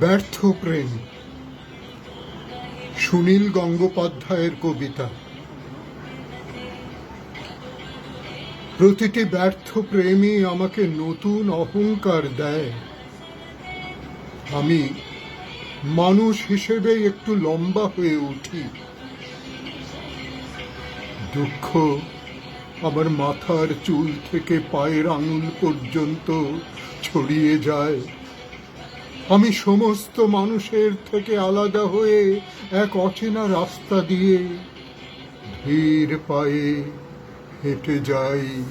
ব্যর্থ প্রেম। সুনীল গঙ্গোপাধ্যায়ের কবিতা। প্রতিটি ব্যর্থ প্রেমই আমাকে নতুন অহংকার দেয়। আমি মানুষ হিসেবে একটু লম্বা হয়ে উঠি। দুঃখ আমার মাথার চুল থেকে পায়ের আঙুল পর্যন্ত ছড়িয়ে যায়। আমি সমস্ত মানুষের থেকে আলাদা হয়ে এক অচেনা রাস্তা দিয়ে ধীর পায়ে হেঁটে যাই।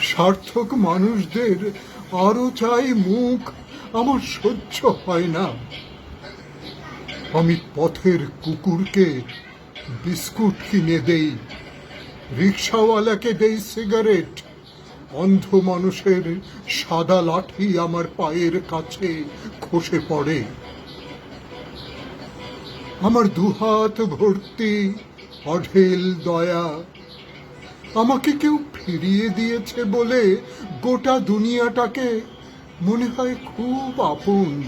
সার্থক মানুষদের আরও চাই মুখ, আমার সহ্য হয় না। আমি পথের কুকুরকে বিস্কুট কিনে দেই, রিক্সাওয়ালাকে দেই সিগারেট অন্ধ মানুষের সাদা লাঠি আমার পায়ের কাছে খসে পড়ে। আমার দুহাত ভর্তি, অঢেল দয়া। আমাকে কেউ ফিরিয়ে দিয়েছে বলে গোটা দুনিয়াটাকে মনে হয় খুব আপন।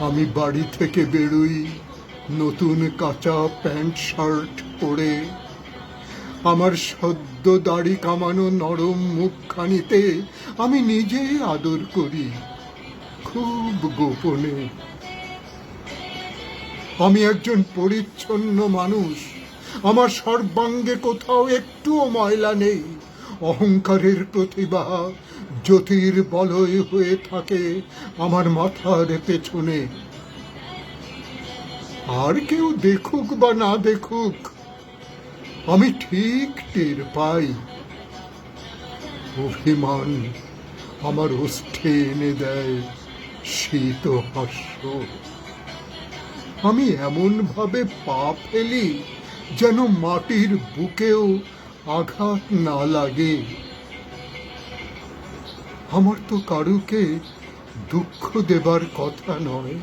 আমি বাড়ি থেকে বেরোই নতুন কাঁচা প্যান্ট শার্ট পরে। আমার সদ্য দাড়ি কামানো নরম মুখখানিতে আমি নিজেই আদর করি। খুব গোপনে। আমি একজন পরিচ্ছন্ন মানুষ। আমার সর্বাঙ্গে কোথাও একটুও ময়লা নেই। অহংকারের প্রতিভা জ্যোতির বলয় হয়ে থাকে আমার মাথার পেছনে। আর কেউ দেখুক বা না দেখুক আমি ঠিক টের পাই। অভিমান আমার ওষ্ঠে এনে দেয় শীত হাস্য। আমি এমন ভাবে পা ফেলি যেন মাটির বুকেও আঘাত না লাগে। আমার তো কারুকে দুঃখ দেবার কথা নয়।